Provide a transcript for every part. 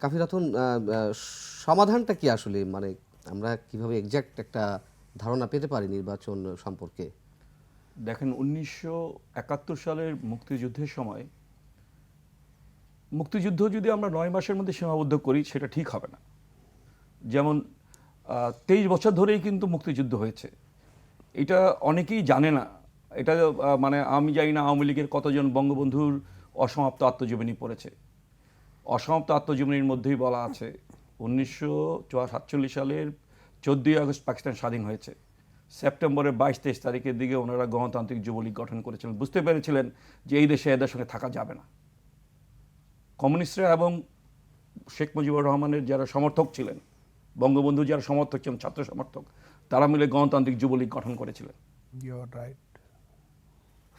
আহ, আহ, সমাধানটা কি আসলে? মানে আমরা কীভাবে এক্সাক্ট একটা ধারণা পেতে পারি নির্বাচন সম্পর্কে? দেখেন উনিশশো একাত্তর সালের মুক্তিযুদ্ধের সময় মুক্তিযুদ্ধ যদি আমরা নয় মাসের মধ্যে সীমাবদ্ধ করি সেটা ঠিক হবে না। যেমন তেইশ বছর ধরেই কিন্তু মুক্তিযুদ্ধ হয়েছে। এটা অনেকেই জানে না। এটা মানে আমি জানি না আওয়ামী লীগের কতজন বঙ্গবন্ধুর অসমাপ্ত আত্মজীবনী পড়েছে। অসমাপ্ত আত্মজীবনীর মধ্যেই বলা আছে। উনিশশো সাতচল্লিশ সালের চোদ্দোই আগস্ট পাকিস্তান স্বাধীন হয়েছে। সেপ্টেম্বরের বাইশ তেইশ তারিখের দিকে ওনারা গণতান্ত্রিক যুবলীগ গঠন করেছিলেন। বুঝতে পেরেছিলেন যে এই দেশে এদের সঙ্গে থাকা যাবে না। কমিউনিস্টরা এবং শেখ মুজিবুর রহমানের যারা সমর্থক ছিলেন বঙ্গবন্ধু যারা সমর্থক ছিলেন ছাত্র সমর্থক তারা মিলে গণতান্ত্রিক যুবলীগ গঠন করেছিলেন।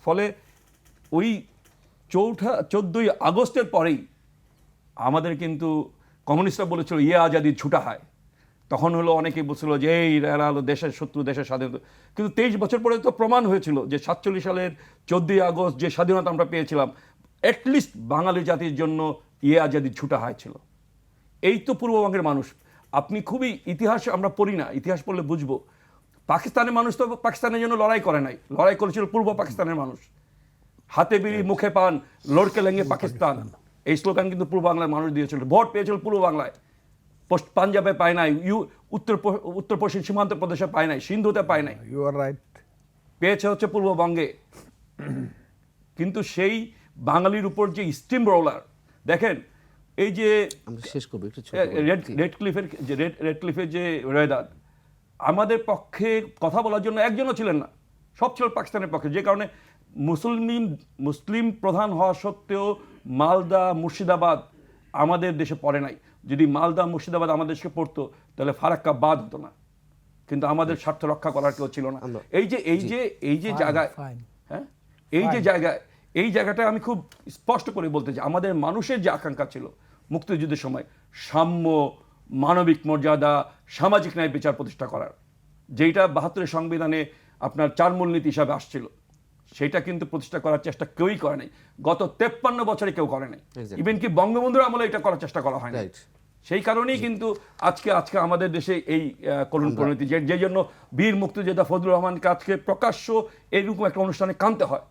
ফলে ওই চৌঠা চোদ্দোই আগস্টের পরেই আমাদের কিন্তু কমিউনিস্টরা বলেছিল ইয়ে আজাদি ছুটা হয়। তখন হলো অনেকেই বলছিল যে এই এরা হলো দেশের শত্রু দেশের স্বাধীনতা। কিন্তু তেইশ বছর পরে তো প্রমাণ হয়েছিল যে সাতচল্লিশ সালের চোদ্দই আগস্ট যে স্বাধীনতা আমরা পেয়েছিলাম অ্যাটলিস্ট বাঙালি জাতির জন্য ইয়ে আজাদি ছুটা হয়েছিল। এই তো পূর্ববঙ্গের মানুষ। আপনি খুবই ইতিহাস আমরা পড়ি না ইতিহাস পড়লে বুঝব। পাকিস্তানের মানুষ তো পাকিস্তানের জন্য লড়াই করে নাই। লড়াই করেছিল পূর্ব পাকিস্তানের মানুষ। হাতে বিড়ি মুখে পান লড়কে লেঙ্গে পাকিস্তান। এই স্লোগান কিন্তু পূর্ব বাংলার মানুষ দিয়েছিল। ভোট পেয়েছিল পূর্ব বাংলায় পাঞ্জাবে পায় নাই ইউ উত্তর উত্তর পশ্চিম সীমান্ত প্রদেশে পায় নাই সিন্ধুতে পায় নাই। ইউ আর রাইট পেয়েছে হচ্ছে পূর্ববঙ্গে। কিন্তু সেই বাঙালির উপর যে স্টিম রোলার দেখেন এই যে শেষ করব একটু রেড। রেড ক্লিফের যে রেড রেড ক্লিফের যে রয়দাদ আমাদের পক্ষে কথা বলার জন্য একজনও ছিলেন না। সব ছিল পাকিস্তানের পক্ষে। যে কারণে মুসলিম মুসলিম প্রধান হওয়া সত্ত্বেও মালদা মুর্শিদাবাদ আমাদের দেশে পড়ে নাই। যদি মালদা মুর্শিদাবাদ আমাদের দেশে পড়তো তাহলে ফারাক্কা বাদ হতো না। কিন্তু আমাদের স্বার্থ রক্ষা করার কেউ ছিল না। এই যে এই যে এই যে জায়গায় হ্যাঁ? এই যে জায়গায় এই জায়গাটা আমি খুব স্পষ্ট করে বলতে চাই আমাদের মানুষের যে আকাঙ্ক্ষা ছিল মুক্তিযুদ্ধের সময় সাম্য মানবিক মর্যাদা সামাজিক ন্যায় বিচার প্রতিষ্ঠা করার যেটা বাহাত্তরের সংবিধানে আপনার চার মূলনীতি হিসাবে আসছিল সেটা কিন্তু প্রতিষ্ঠা করার চেষ্টা কেউই করে নাই। গত তেপ্পান্ন বছরে কেউ করে নাই। ইভেন কি বঙ্গবন্ধুর আমলে এটা করার চেষ্টা করা হয় না সেই কারণেই কিন্তু আজকে আজকে আমাদের দেশে এই করুণ পরিণতি। যে যে জন্য বীর মুক্তিযোদ্ধা ফজলুর রহমানকে আজকে প্রকাশ্য এরকম একটা অনুষ্ঠানে কানতে হয়।